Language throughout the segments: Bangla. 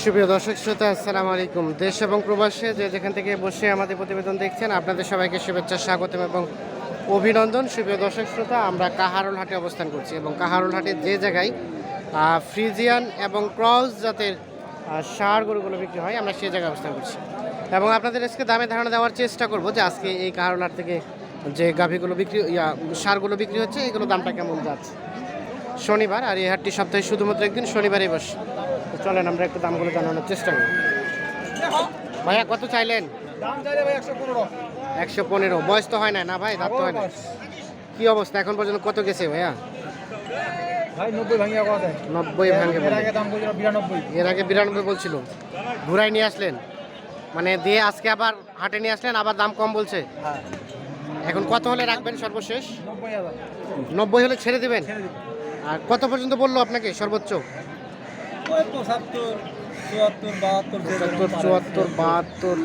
সুপ্রিয় দর্শক শ্রোতা, আসসালামু আলাইকুম। দেশ এবং প্রবাসে যে যেখান থেকে বসে আমাদের প্রতিবেদন দেখছেন, আপনাদের সবাইকে শুভেচ্ছা, স্বাগতম এবং অভিনন্দন। সুপ্রিয় দর্শক শ্রোতা, আমরা কাহারুল হাটে অবস্থান করছি এবং কাহারুল হাটের যে জায়গায় ফ্রিজিয়ান এবং ক্রস জাতের ষাঁড় গরুগুলো বিক্রি হয়, আমরা সেই জায়গায় অবস্থান করছি। এবং আপনাদের আজকে দামে ধারণা দেওয়ার চেষ্টা করব যে আজকে এই কাহারুল হাট থেকে যে গাভীগুলো বিক্রি, ইয়া সারগুলো বিক্রি হচ্ছে এগুলো দামটা কেমন যাচ্ছে? শনিবার, আর এই হাটটি সপ্তাহে শুধুমাত্র একদিন, শনিবারই বসে। তো চলেন আমরা একটু দামগুলো জানানোর চেষ্টা করি। ভাইয়া কত চাইলেন? একশো পনেরো। বয়স তো হয় না না ভাই? দাঁত তো হয় না। কি অবস্থা? এখন পর্যন্ত কত গেছে ভাইয়া? নব্বই ভাঙে এর আগে বিরানব্বই। বলছিল। ঘুরাই নিয়ে আসলেন? মানে দিয়ে আজকে আবার হাটে নিয়ে আসলেন আবার দাম কম বলছে? হ্যাঁ। এখন কত হলে রাখবেন সর্বশেষ? নব্বই হলে ছেড়ে দিবেন। আর কত পর্যন্ত বলল আপনাকে সর্বোচ্চ? পঁচাত্তর চুয়াত্তর বাহাত্তর পঁচাত্তর চুয়াত্তর বাহাত্তর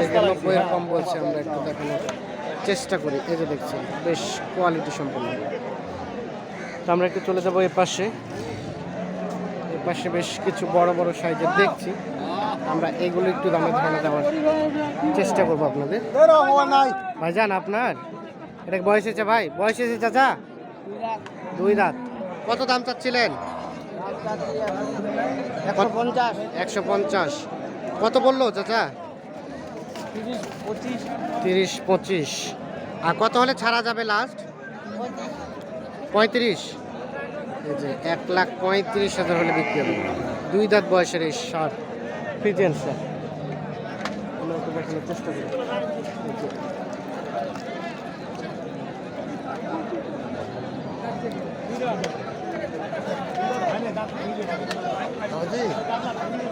এই যে নব্বই এর কম বলছে আমরা একটু দেখানোর চেষ্টা করি। এই যে দেখছি বেশ কোয়ালিটি সম্পন্ন। তো আমরা একটু চলে যাব এ পাশে। এ পাশে বেশ কিছু বড় বড় সাইজের দেখছি। আমরা এগুলো একটু দামে ধারণা দেওয়ার চেষ্টা করব আপনাদের। নাই। ভাইজান আপনার? এটা বয়স হয়েছে ভাই? বয়স হয়েছে চাচা? দুই রাত। কত দাম চাচ্ছিলেন? একশো পঞ্চাশ। কত বলল চাচা? তিরিশ পঁচিশ। আর কত হলে ছাড়া যাবে লাস্ট পঁয়ত্রিশ। এই যে এক লাখ পঁয়ত্রিশ হাজার হলে বিক্রি হবে। দুই দাঁত বয়সের এই শার্ট ফ্রিজেন চেষ্টা করি এই যে।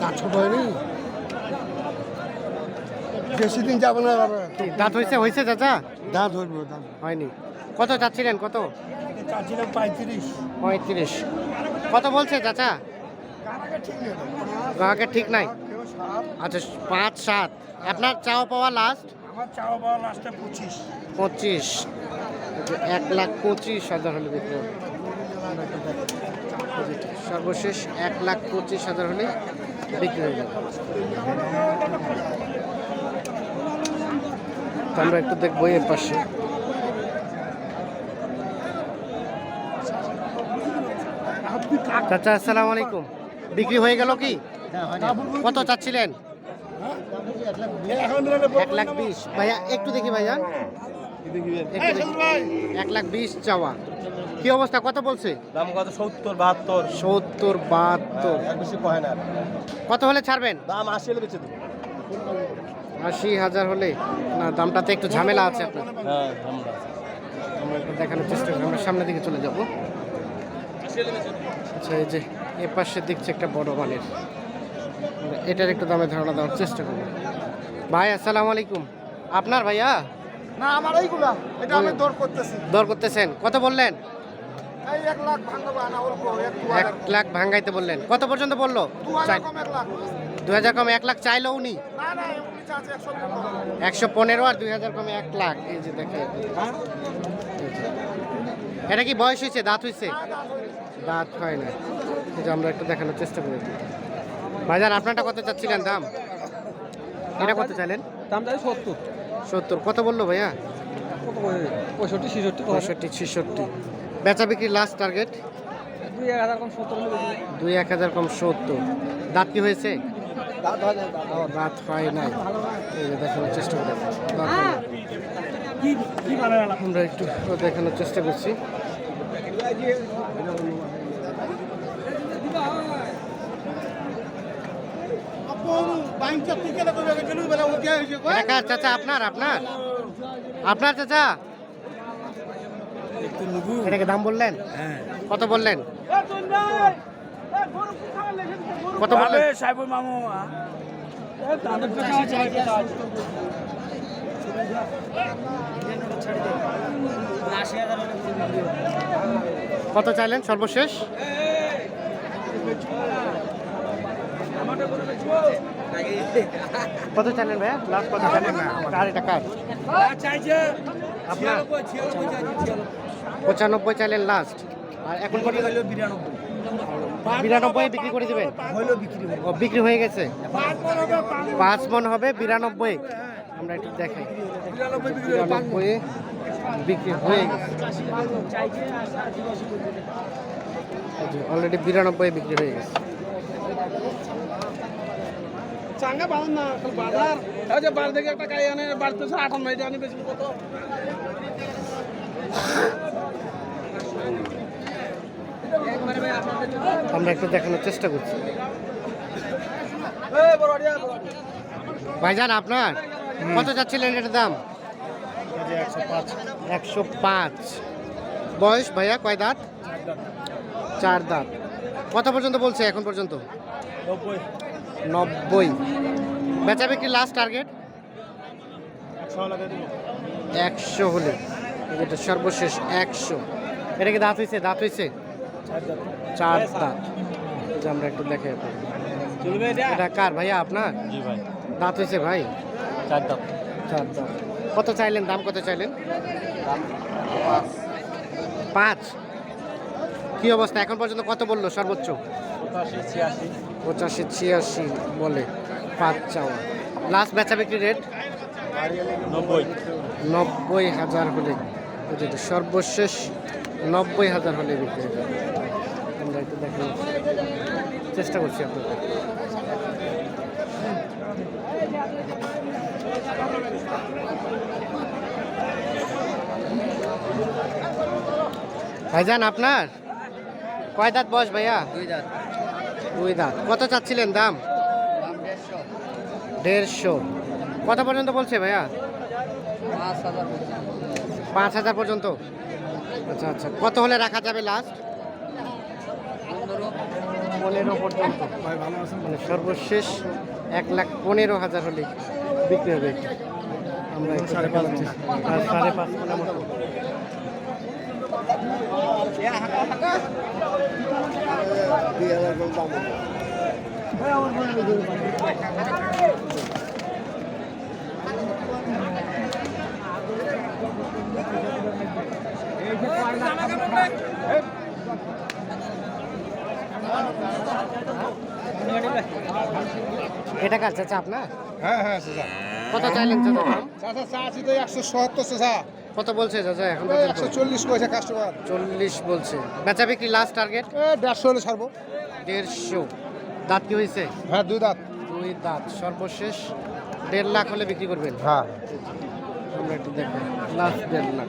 দাঁত ছোট হয়নি? বেশি দিন যাবে না দাঁত হয়েছে হয়েছে চাচা? দাঁত হইব দাঁত। হয়নি। কত চাচ্ছিলেন কত? চাচ্ছিলাম পঁয়ত্রিশ। পঁয়ত্রিশ। কত বলছে চাচা? ঠিক ঠিক নাই। আচ্ছা পাঁচ সাত। আপনার চাওয়া পাওয়া লাস্ট আমার চাওয়া পাওয়া লাস্টে পঁচিশ। পঁচিশ। এক লাখ পঁচিশ হাজার হলে হবে। সর্বশেষ এক লাখ পঁচিশ হাজার হলে বিক্রি হয়ে যাবে। আমরা একটু দেখব এর পাশে। চাচা আসসালামু আলাইকুম। বিক্রি হয়ে গেল কি? কত চাচ্ছিলেন? এক লাখ বিশ। ভাইয়া একটু দেখি ভাইয়া এক লাখ বিশ চাওয়া। কি অবস্থা? কত বলছে? দাম কত? সত্তর বাহাত্তর। সত্তর বাহাত্তর। এক বেশি কয় না কত হলে ছাড়বেন? দাম আশি হলে বেঁচে আশি হাজার হলে? না দামটাতে একটু ঝামেলা আছে আপনার। হ্যাঁ আমরা একটু দেখানোর চেষ্টা করি আমরা সামনের দিকে চলে যাব। আচ্ছা এই যে এ পাশে দেখছি একটা বড় মানের এটার একটু দামে ধারণা দেওয়ার চেষ্টা করি ভাই আসসালামু আলাইকুম। আপনার ভাইয়া? না আমার এইগুলা। এটা আমি দর করতেছি। দর করতেছেন। কত বললেন? এক লাখ ভাঙ্গাইতে বললেন। কত পর্যন্ত বলল? দু হাজার কম এক লাখ। চাইলো উনি? একশো পনেরো। আর দুই হাজার কমে এক লাখ। এই যে দেখে এটা কি বয়স হয়েছে? দাঁত হয়েছে? দাঁত হয় না এই যে আমরা একটু দেখানোর চেষ্টা করি। ভাইজান আপনারটা কত চাচ্ছিলেন দাম? এটা কত চাইলেন? দাম চাই সত্তর। সত্তর। কত বলল ভাইয়া? পঁয়ষট্টি ছেষট্টি পঁয়ষট্টি ছেষট্টি। বেচা বিক্রি লাস্ট টার্গেট দুই এক হাজার কম সত্তর। দাঁত কি হয়েছে? দাঁত হয় নাই দেখানোর চেষ্টা করি দাঁত নাই। কি কি মানে আমরা একটু দেখানোর চেষ্টা করছি। চাচা আপনার আপনার। আপনার চাচা। এটাকে দাম বললেন? কত বললেন? কত বললেন? সাইবুল মামু কত চাইলেন সর্বশেষ? কত চাইলেন ভাইয়া? লাস্ট কত চাইলেন? কার এটা কার? আপনার? পঁচানব্বই চাইলেন লাস্ট আর এখন বিরানব্বই। বিক্রি করে দিবেন? বিক্রি ও বিক্রি হয়ে গেছে? পাঁচ মন হবে বিরানব্বই। আমরা একটু দেখাই। বিরানব্বই বিক্রি হয়ে গেছে। অলরেডি বিরানব্বই বিক্রি হয়ে গেছে। চাঙ্গা বাজার না বাজার বার থেকে একটা গাই আনে বাড়তে আঠান্ন এটা আনি বেশি কত? আমরা একটু দেখানোর চেষ্টা করছি। ভাইজান আপনার? কত যাচ্ছিলেন এটার দাম? একশো পাঁচ। বয়স ভাইয়া কয় দাঁত? চার দাঁত। কত পর্যন্ত বলছে এখন পর্যন্ত? নব্বই। বেচা বিক্রি লাস্ট টার্গেট একশো হলে এটা সর্বশেষ একশো। এটা কি দাঁত হয়েছে দাঁত হয়েছে চার দাঁত। আমরা একটু দেখে এটা কার ভাইয়া আপনার? জি ভাই। দাঁত হয়েছে ভাই? চার দাম চার দাঁত। কত চাইলেন? দাম কত চাইলেন? পাঁচ। কি অবস্থা? এখন পর্যন্ত কত বলল সর্বোচ্চ? পঁচাশি ছিয়াশি। বলে পাঁচ চাওয়া। লাস্ট বেচা বিক্রি রেট নব্বই। নব্বই হাজার হলে। সর্বশেষ নব্বই হাজার হলে বিক্রি হয়ে যাবে। আমরা একটু দেখেন চেষ্টা করছি আপনাদের। ভাইজান আপনার? কয় দাঁত বয়স ভাইয়া? দুই দাঁত। দুই দাঁত। কত চাচ্ছিলেন দাম? দেড়শো। কত পর্যন্ত বলছে ভাইয়া? পাঁচ হাজার পর্যন্ত। আচ্ছা আচ্ছা। কত হলে রাখা যাবে লাস্ট পনেরো পর্যন্ত। মানে সর্বশেষ এক লাখ পনেরো হাজার হলে বিক্রি হবে। আমরা সাড়ে পাঁচ সাড়ে পাঁচ মতো। এটা কার চাচা আপনার? হ্যাঁ হ্যাঁ চাচা। কত চাইলেন চাচা? চাচা চা আছে তো একশো সত্তর চাচা। কত বলছে চাচা এখন একশো চল্লিশ কয়েছে কাস্টমার চল্লিশ বলছে। বেচা বিক্রি লাস্ট টার্গেট দেড়শো হলে ছাড়বো। দেড়শো। দাঁত কি হয়েছে হ্যাঁ দুই দাঁত। দুই দাঁত। সর্বশেষ দেড় লাখ হলে বিক্রি করবেন? হ্যাঁ। আমরা একটু দেখেন লাস্ট দেড় লাখ।